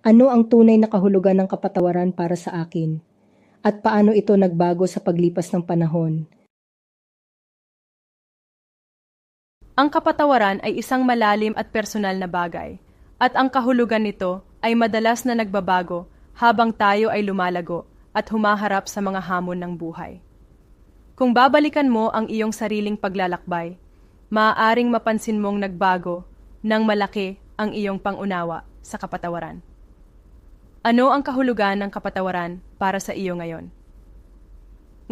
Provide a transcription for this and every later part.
Ano ang tunay na kahulugan ng kapatawaran para sa akin? At paano ito nagbago sa paglipas ng panahon? Ang kapatawaran ay isang malalim at personal na bagay, at ang kahulugan nito ay madalas na nagbabago habang tayo ay lumalago at humaharap sa mga hamon ng buhay. Kung babalikan mo ang iyong sariling paglalakbay, maaaring mapansin mong nagbago ng malaki ang iyong pangunawa sa kapatawaran. Ano ang kahulugan ng kapatawaran para sa iyo ngayon?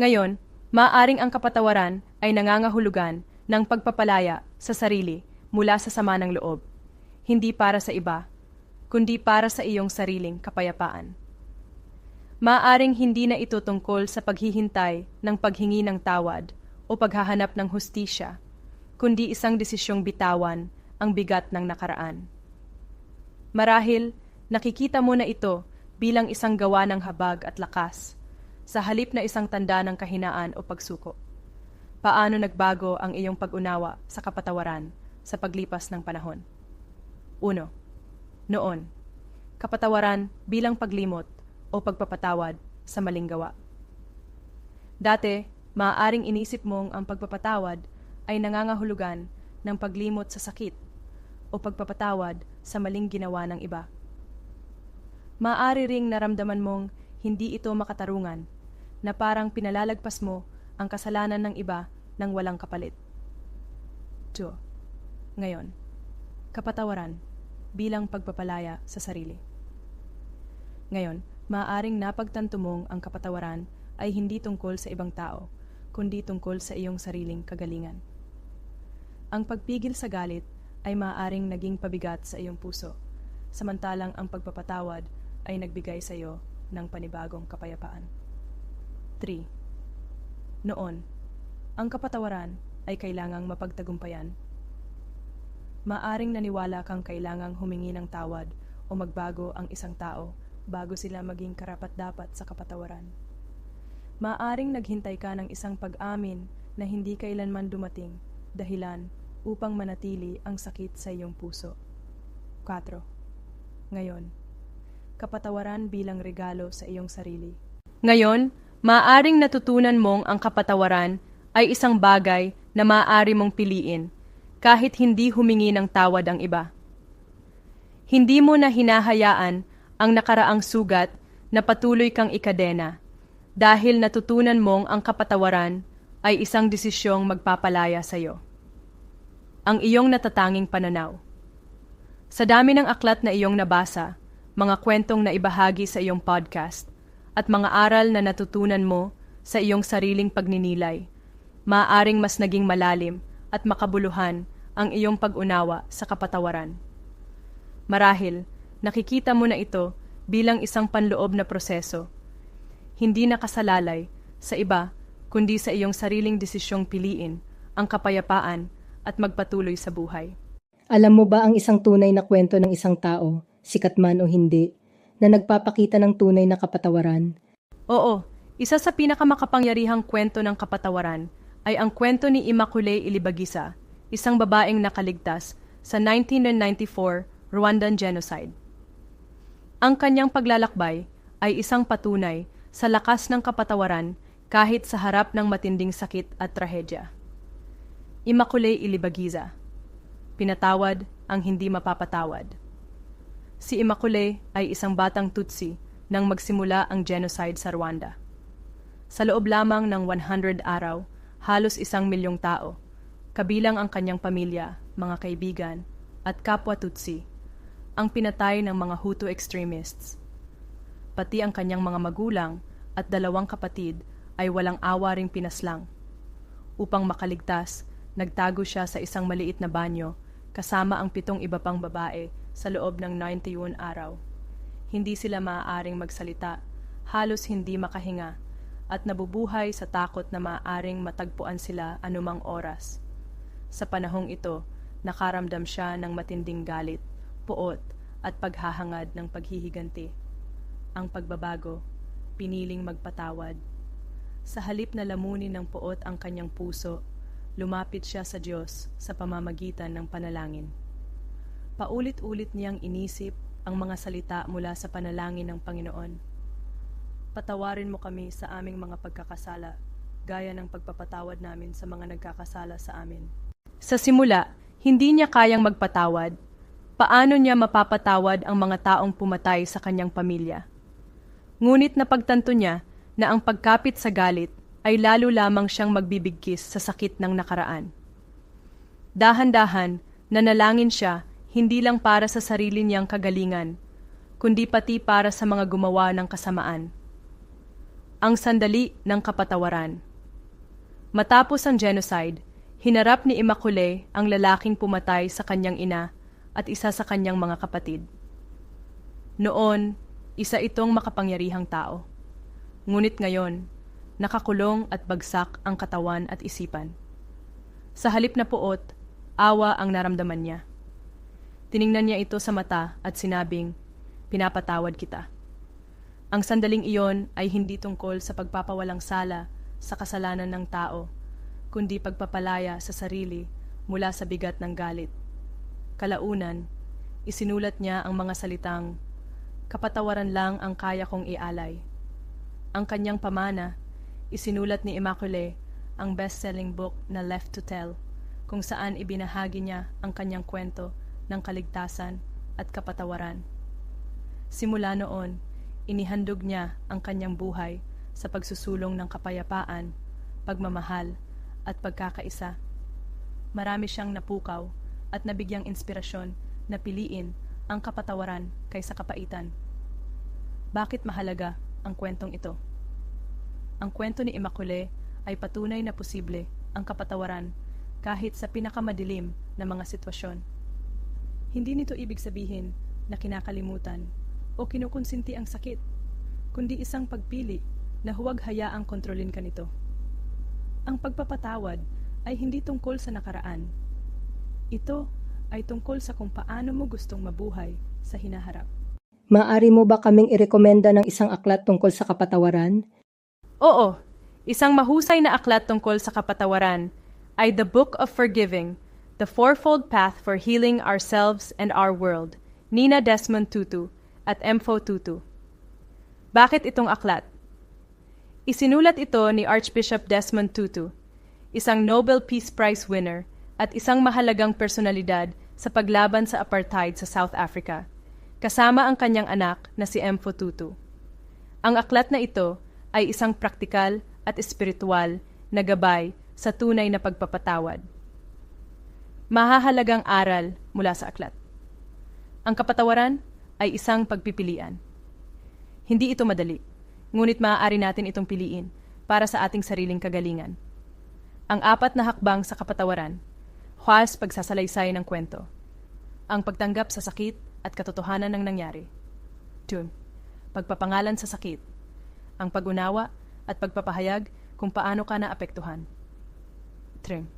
Ngayon, maaaring ang kapatawaran ay nangangahulugan ng pagpapalaya sa sarili mula sa sama ng loob, hindi para sa iba, kundi para sa iyong sariling kapayapaan. Maaring hindi na ito tungkol sa paghihintay ng paghingi ng tawad o paghahanap ng hustisya, kundi isang desisyong bitawan ang bigat ng nakaraan. Marahil, nakikita mo na ito bilang isang gawa ng habag at lakas, sa halip na isang tanda ng kahinaan o pagsuko. Paano nagbago ang iyong pag-unawa sa kapatawaran sa paglipas ng panahon? Uno, noon, kapatawaran bilang paglimot o pagpapatawad sa maling gawa. Dati, maaaring inisip mong ang pagpapatawad ay nangangahulugan ng paglimot sa sakit o pagpapatawad sa maling ginawa ng iba. Maaari ring naramdaman mong hindi ito makatarungan, na parang pinalalagpas mo ang kasalanan ng iba ng walang kapalit. 2. Ngayon, kapatawaran bilang pagpapalaya sa sarili. Ngayon, maaaring napagtanto mong ang kapatawaran ay hindi tungkol sa ibang tao, kundi tungkol sa iyong sariling kagalingan. Ang pagpigil sa galit ay maaaring naging pabigat sa iyong puso, samantalang ang pagpapatawad ay nagbigay sa iyo ng panibagong kapayapaan. 3. Noon, ang kapatawaran ay kailangang mapagtagumpayan. Maaring naniwala kang kailangang humingi ng tawad o magbago ang isang tao bago sila maging karapat-dapat sa kapatawaran. Maaring naghintay ka ng isang pag-amin na hindi kailanman dumating dahilan upang manatili ang sakit sa iyong puso. 4. Ngayon, kapatawaran bilang regalo sa iyong sarili. Ngayon, maaring natutunan mong ang kapatawaran ay isang bagay na maaari mong piliin kahit hindi humingi ng tawad ang iba. Hindi mo na hinahayaan ang nakaraang sugat na patuloy kang ikadena dahil natutunan mong ang kapatawaran ay isang desisyong magpapalaya sa iyo. Ang iyong natatanging pananaw. Sa dami ng aklat na iyong nabasa, mga kwentong na ibahagi sa iyong podcast, at mga aral na natutunan mo sa iyong sariling pagninilay, maaaring mas naging malalim at makabuluhan ang iyong pag-unawa sa kapatawaran. Marahil, nakikita mo na ito bilang isang panloob na proseso, hindi nakasalalay sa iba kundi sa iyong sariling desisyong piliin ang kapayapaan at magpatuloy sa buhay. Alam mo ba ang isang tunay na kwento ng isang tao, sikat man o hindi, na nagpapakita ng tunay na kapatawaran? Oo, isa sa pinakamakapangyarihang kwento ng kapatawaran ay ang kwento ni Immaculée Ilibagisa, isang babaeng nakaligtas sa 1994 Rwandan genocide. Ang kanyang paglalakbay ay isang patunay sa lakas ng kapatawaran kahit sa harap ng matinding sakit at trahedya. Immaculée Ilibagiza Pinatawad ang hindi mapapatawad. Si Immaculée ay isang batang Tutsi nang magsimula ang genocide sa Rwanda. Sa loob lamang ng 100 araw, halos isang milyong tao, kabilang ang kanyang pamilya, mga kaibigan, at kapwa Tutsi, ang pinatay ng mga Hutu extremists. Pati ang kanyang mga magulang at dalawang kapatid ay walang awa ring pinaslang. Upang makaligtas, nagtago siya sa isang maliit na banyo kasama ang pitong iba pang babae sa loob ng 91 araw. Hindi sila maaaring magsalita, halos hindi makahinga, at nabubuhay sa takot na maaaring matagpuan sila anumang oras. Sa panahong ito, nakaramdam siya ng matinding galit, puot, at paghahangad ng paghihiganti. Ang pagbabago, piniling magpatawad. Sa halip na lamunin ng puot ang kanyang puso, lumapit siya sa Diyos sa pamamagitan ng panalangin. Paulit-ulit niyang inisip ang mga salita mula sa panalangin ng Panginoon. Patawarin mo kami sa aming mga pagkakasala, gaya ng pagpapatawad namin sa mga nagkakasala sa amin. Sa simula, hindi niya kayang magpatawad. Paano niya mapapatawad ang mga taong pumatay sa kanyang pamilya? Ngunit napagtanto niya na ang pagkapit sa galit ay lalo lamang siyang magbibigkis sa sakit ng nakaraan. Dahan-dahan, nanalangin siya hindi lang para sa sarili niyang kagalingan, kundi pati para sa mga gumawa ng kasamaan. Ang sandali ng kapatawaran. Matapos ang genocide, hinarap ni Immaculée ang lalaking pumatay sa kanyang ina at isa sa kanyang mga kapatid. Noon, isa itong makapangyarihang tao. Ngunit ngayon, nakakulong at bagsak ang katawan at isipan. Sa halip na puot, awa ang naramdaman niya. Tiningnan niya ito sa mata at sinabing, pinapatawad kita. Ang sandaling iyon ay hindi tungkol sa pagpapawalang sala sa kasalanan ng tao, kundi pagpapalaya sa sarili mula sa bigat ng galit. Kalaunan, isinulat niya ang mga salitang, kapatawaran lang ang kaya kong ialay. Ang kanyang pamana, isinulat ni Immaculée ang best-selling book na Left to Tell, kung saan ibinahagi niya ang kanyang kwento ng kaligtasan at kapatawaran. Simula noon, inihandog niya ang kanyang buhay sa pagsusulong ng kapayapaan, pagmamahal, at pagkakaisa. Marami siyang napukaw at nabigyang inspirasyon na piliin ang kapatawaran kaysa kapaitan. Bakit mahalaga ang kwentong ito? Ang kwento ni Immaculée ay patunay na posible ang kapatawaran kahit sa pinakamadilim na mga sitwasyon. Hindi nito ibig sabihin na kinakalimutan o kinukonsinti ang sakit, kundi isang pagpili na huwag hayaang kontrolin ka nito. Ang pagpapatawad ay hindi tungkol sa nakaraan. Ito ay tungkol sa kung paano mo gustong mabuhay sa hinaharap. Maari mo ba kaming irekomenda ng isang aklat tungkol sa kapatawaran? Oo, isang mahusay na aklat tungkol sa kapatawaran ay The Book of Forgiving, The Fourfold Path for Healing Ourselves and Our World, Nina Desmond Tutu at Empho Tutu. Bakit itong aklat? Isinulat ito ni Archbishop Desmond Tutu, isang Nobel Peace Prize winner at isang mahalagang personalidad sa paglaban sa apartheid sa South Africa, kasama ang kanyang anak na si Empho Tutu. Ang aklat na ito ay isang praktikal at espiritual na gabay sa tunay na pagpapatawad. Mahahalagang aral mula sa aklat. Ang kapatawaran ay isang pagpipilian. Hindi ito madali, ngunit maaari natin itong piliin para sa ating sariling kagalingan. Ang apat na hakbang sa kapatawaran, huwas pagsasalaysay ng kwento. Ang pagtanggap sa sakit at katotohanan ng nangyari. 2. Pagpapangalan sa sakit. Ang pag-unawa at pagpapahayag kung paano ka naapektuhan. 3.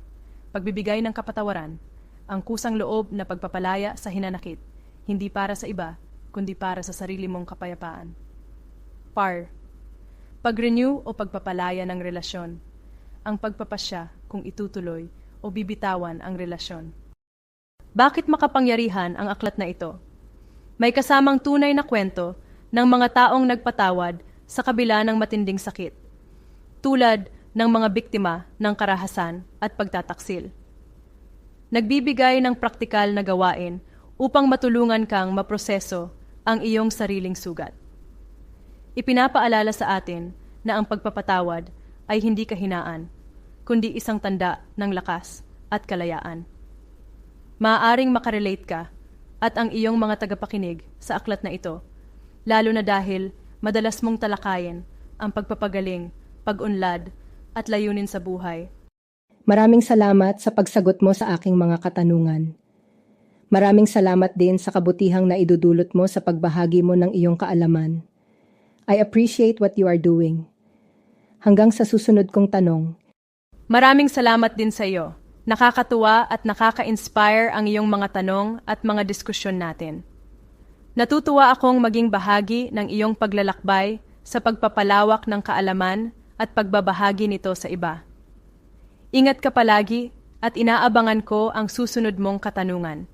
Pagbibigay ng kapatawaran, ang kusang loob na pagpapalaya sa hinanakit, hindi para sa iba, kundi para sa sarili mong kapayapaan. Par. Pag-renew o pagpapalaya ng relasyon, ang pagpapasya kung itutuloy o bibitawan ang relasyon. Bakit makapangyarihan ang aklat na ito? May kasamang tunay na kwento ng mga taong nagpatawad sa kabila ng matinding sakit, tulad ng mga biktima ng karahasan at pagtataksil. Nagbibigay ng praktikal na gawain upang matulungan kang maproseso ang iyong sariling sugat. Ipinapaalala sa atin na ang pagpapatawad ay hindi kahinaan, kundi isang tanda ng lakas at kalayaan. Maaaring makarelate ka at ang iyong mga tagapakinig sa aklat na ito, lalo na dahil madalas mong talakayin ang pagpapagaling, pag-unlad, at layunin sa buhay. Maraming salamat sa pagsagot mo sa aking mga katanungan. Maraming salamat din sa kabutihang na idudulot mo sa pagbahagi mo ng iyong kaalaman. I appreciate what you are doing. Hanggang sa susunod kong tanong, Maraming salamat din sa iyo. Nakakatuwa at nakaka-inspire ang iyong mga tanong at mga diskusyon natin. Natutuwa akong maging bahagi ng iyong paglalakbay sa pagpapalawak ng kaalaman at pagbabahagi nito sa iba. Ingat ka palagi at inaabangan ko ang susunod mong katanungan.